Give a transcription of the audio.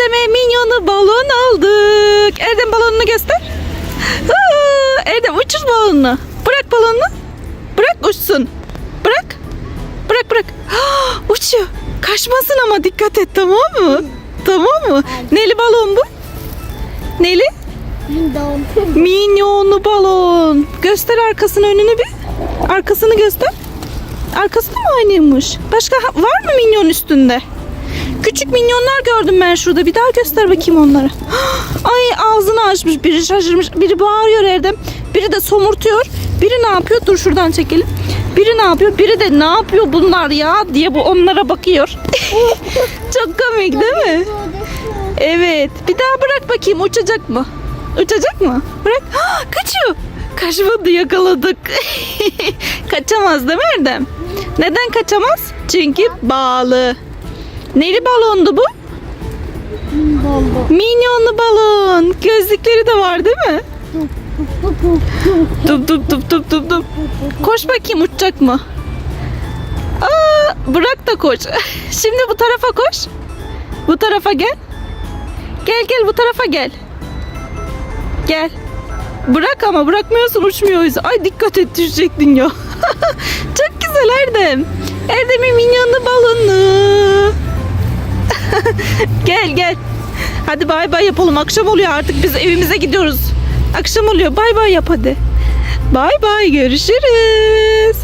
Erdem'e minyonu balon aldık. Erdem balonunu göster. Aa, Erdem uçur balonunu. Bırak balonunu. Bırak uçsun. Bırak. Bırak bırak. Ah, uçuyor. Kaçmasın ama dikkat et tamam mı? Tamam mı? Neli balon bu? Neli? Minyonlu balon. Göster arkasını önünü bir. Arkasını göster. Arkası da mı aynıymış? Başka var mı minyon üstünde? Küçük minyonlar gördüm ben şurada. Bir daha göster bakayım onları. Ay ağzını açmış. Biri şaşırmış. Biri bağırıyor Erdem. Biri de somurtuyor. Biri ne yapıyor? Dur şuradan çekelim. Biri ne yapıyor? Biri de ne yapıyor bunlar ya diye bu onlara bakıyor. Çok komik değil mi? Evet. Bir daha bırak bakayım uçacak mı? Uçacak mı? Bırak. Ha, kaçıyor. Kaçmadı yakaladık. Kaçamaz değil mi Erdem? Neden kaçamaz? Çünkü bağlı. Neli balondu bu? Windows. Minyonlu balon. Gözlükleri de var değil mi? Dup dup dup dup dup dup. Koş bakayım uçacak mı? Aa, bırak da koş. Şimdi bu tarafa koş. Bu tarafa gel. Gel gel bu tarafa gel. Gel. Bırak ama bırakmıyorsun uçmuyor yüzden. Ay dikkat et düşecektin ya. Çok güzel Erdem. Erdem'in minyonlu balonu. Hadi bay bay yapalım. Akşam oluyor artık biz evimize gidiyoruz. Akşam oluyor. Bay bay yap hadi. Bay bay görüşürüz.